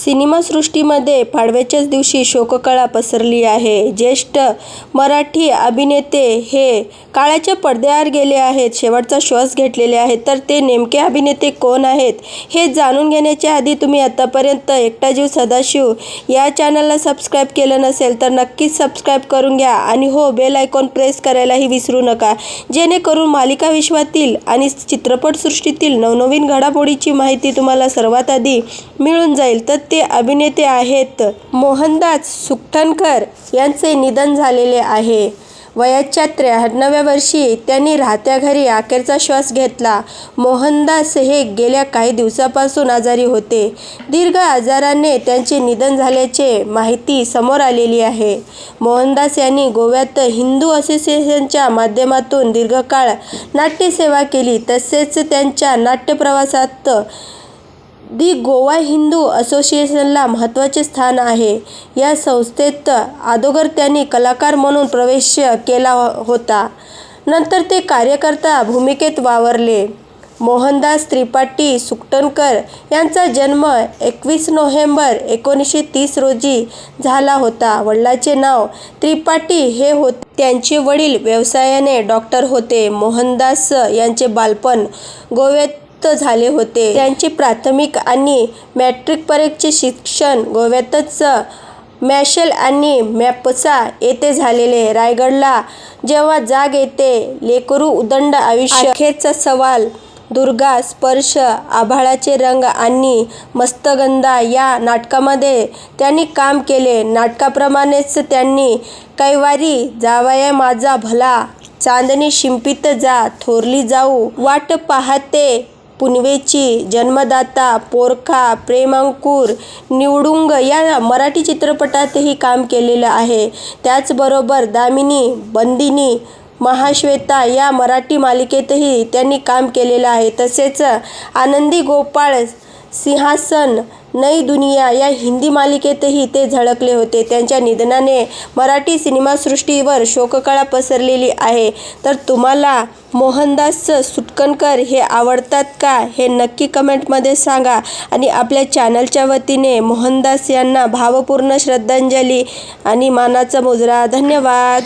सिनेमासृष्टीमध्ये पाडव्याच्याच दिवशी शोककळा पसरली आहे. ज्येष्ठ मराठी अभिनेते हे काळाच्या पडद्याआड गेले आहेत, शेवटचा श्वास घेतलेले आहेत. तर ते नेमके अभिनेते कोण आहेत, हे जाणून घेण्याच्या आधी तुम्ही आतापर्यंत एकटा जीव सदाशिव या चॅनलला सबस्क्राईब केलं नसेल तर नक्कीच सबस्क्राईब करून घ्या आणि हो बेल आयकॉन प्रेस करायलाही विसरू नका, जेणेकरून मालिका विश्वातील आणि चित्रपटसृष्टीतील नवनवीन घडामोडींची माहिती तुम्हाला सर्वात आधी मिळून जाईल. तर ते अभिनेते आहेत मोहनदास सुखटणकर यांचे निधन झालेले आहे. वयाच्या त्र्याण्णव्या वर्षी त्यांनी राहत्या घरी अखेरचा श्वास घेतला. मोहनदास हे गेल्या काही दिवसांपासून आजारी होते. दीर्घ आजाराने त्यांचे निधन झाल्याचे माहिती समोर आलेली आहे. मोहनदास यांनी गोव्यात हिंदू असोसिएशनच्या माध्यमातून दीर्घकाळ नाट्यसेवा केली. तसेच त्यांच्या नाट्यप्रवासात दि गोवा हिंदू असोसिएशनला महत्त्वाचे स्थान आहे. या संस्थेत अगोदर त्यांनी कलाकार म्हणून प्रवेश केला होता, नंतर ते कार्यकर्ता भूमिकेत वावरले. मोहनदास त्रिपाठी सुकटणकर यांचा जन्म एकवीस नोव्हेंबर एकोणीसशे तीस रोजी झाला होता. वडिलाचे नाव त्रिपाठी हे होते. त्यांचे वडील व्यवसायाने डॉक्टर होते. मोहनदास यांचे बालपण गोव्यात झाले होते. त्यांचे प्राथमिक आणि मॅट्रिक परीक्षेचे शिक्षण गोव्यातच मॅशेल आणि मॅपसा येथे झालेले रायगडला जेव्हा जाग येते, लेकरू उदंड आयुष्य, अखेरचा सवाल, दुर्गा, स्पर्श, आभाळाचे रंग आणि मस्तगंधा या नाटकामध्ये त्यांनी काम केले. नाटकाप्रमाणेच त्यांनी कैवारी, जावया माझा भला, चांदणी शिंपीत जा, थोरली जाऊ, वाट पाहते पुनवेची, जन्मदाता, पोरखा, प्रेमांकुर, निवडुंग या मराठी चित्रपटातही काम केलेलं आहे. त्याचबरोबर दामिनी, बंदिनी, महाश्वेता या मराठी मालिकेतही त्यांनी काम केलेलं आहे. तसेच आनंदी गोपाळ, सिंहासन, नई दुनिया या हिंदी मालिकेतही ते झळकले होते. त्यांच्या निधनाने मराठी सिनेमासृष्टीवर शोककळा पसरलेली आहे. तर तुम्हाला मोहनदास सुटकनकर हे आवडतात का, हे नक्की कमेंटमध्ये सांगा आणि आपल्या चॅनलच्या वतीने मोहनदास यांना भावपूर्ण श्रद्धांजली आणि मानाचा मुजरा. धन्यवाद.